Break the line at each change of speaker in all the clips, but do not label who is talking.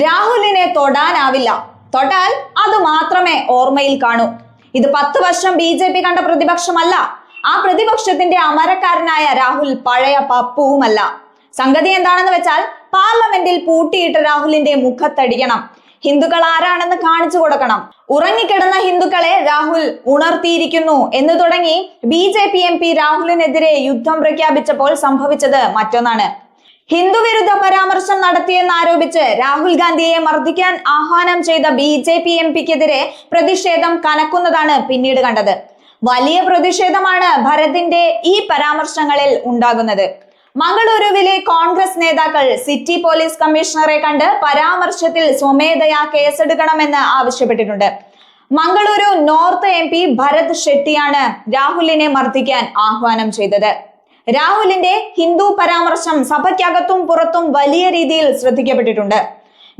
രാഹുലിനെ തൊടാനാവില്ല. തൊട്ടാൽ അത് മാത്രമേ ഓർമ്മയിൽ കാണൂ. ഇത് പത്ത് വർഷം ബി ജെ പി കണ്ട പ്രതിപക്ഷമല്ല. ആ പ്രതിപക്ഷത്തിന്റെ അമരക്കാരനായ രാഹുൽ പഴയ പപ്പുവുമല്ല. സംഗതി എന്താണെന്ന് വെച്ചാൽ പാർലമെന്റിൽ പൂട്ടിയിട്ട രാഹുലിന്റെ മുഖത്തടിക്കണം. ഹിന്ദുക്കൾ ആരാണെന്ന് കാണിച്ചു കൊടുക്കണം. ഉറങ്ങിക്കിടന്ന ഹിന്ദുക്കളെ രാഹുൽ ഉണർത്തിയിരിക്കുന്നു എന്ന് തുടങ്ങി B J P M P രാഹുലിനെതിരെ യുദ്ധം പ്രഖ്യാപിച്ചപ്പോൾ സംഭവിച്ചത് മറ്റൊന്നാണ്. ഹിന്ദു വിരുദ്ധ പരാമർശം നടത്തിയെന്ന് ആരോപിച്ച് രാഹുൽ ഗാന്ധിയെ മർദ്ദിക്കാൻ ആഹ്വാനം ചെയ്ത ബി ജെ പി എം പിക്കെതിരെ പ്രതിഷേധം കനക്കുന്നതാണ് പിന്നീട് കണ്ടത്. വലിയ പ്രതിഷേധമാണ് ഭരതിന്റെ ഈ പരാമർശങ്ങളിൽ ഉണ്ടാകുന്നത്. മംഗളൂരുവിലെ കോൺഗ്രസ് നേതാക്കൾ സിറ്റി പോലീസ് കമ്മീഷണറെ കണ്ട് പരാമർശത്തിൽ സ്വമേധയാ കേസെടുക്കണമെന്ന് ആവശ്യപ്പെട്ടിട്ടുണ്ട്. Mangaluru north M P Bharat ഷെട്ടിയാണ് രാഹുലിനെ മർദ്ദിക്കാൻ ആഹ്വാനം ചെയ്തത്. രാഹുലിന്റെ ഹിന്ദു പരാമർശം സഭയ്ക്കകത്തും പുറത്തും വലിയ രീതിയിൽ ശ്രദ്ധിക്കപ്പെട്ടിട്ടുണ്ട്.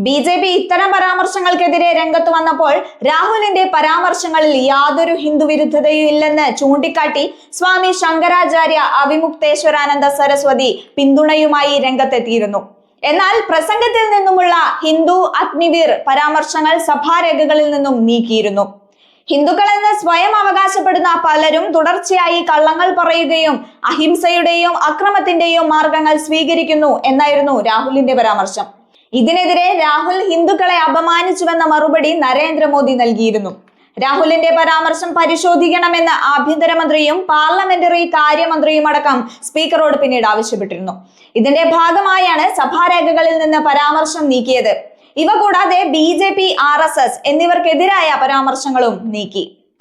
ബി ജെ പി ഇത്തരം പരാമർശങ്ങൾക്കെതിരെ രംഗത്ത് വന്നപ്പോൾ രാഹുലിന്റെ പരാമർശങ്ങളിൽ യാതൊരു ഹിന്ദു വിരുദ്ധതയും ഇല്ലെന്ന് ചൂണ്ടിക്കാട്ടി സ്വാമി ശങ്കരാചാര്യ അവിമുക്തേശ്വരാനന്ദ സരസ്വതി പിന്തുണയുമായി രംഗത്തെത്തിയിരുന്നു. എന്നാൽ പ്രസംഗത്തിൽ നിന്നുമുള്ള ഹിന്ദു അഗ്നിവീർ പരാമർശങ്ങൾ സഭാരേഖകളിൽ നിന്നും നീക്കിയിരുന്നു. ഹിന്ദുക്കൾ എന്ന് സ്വയം അവകാശപ്പെടുന്ന പലരും തുടർച്ചയായി കള്ളങ്ങൾ പറയുകയും അഹിംസയുടെയും അക്രമത്തിന്റെയും മാർഗങ്ങൾ സ്വീകരിക്കുന്നു എന്നായിരുന്നു രാഹുലിന്റെ പരാമർശം. ഇതിനെതിരെ രാഹുൽ ഹിന്ദുക്കളെ അപമാനിച്ചുവെന്ന മറുപടി നരേന്ദ്രമോദി നൽകിയിരുന്നു. രാഹുലിന്റെ പരാമർശം പരിശോധിക്കണമെന്ന് ആഭ്യന്തരമന്ത്രിയും പാർലമെന്ററി കാര്യമന്ത്രിയും അടക്കം സ്പീക്കറോട് പിന്നീട് ആവശ്യപ്പെട്ടിരുന്നു. ഇതിന്റെ ഭാഗമായാണ് സഭാരേഖകളിൽ നിന്ന് പരാമർശം നീക്കിയത്. ഇവ കൂടാതെ B J P R S S എന്നിവർക്കെതിരായ പരാമർശങ്ങളും നീക്കി.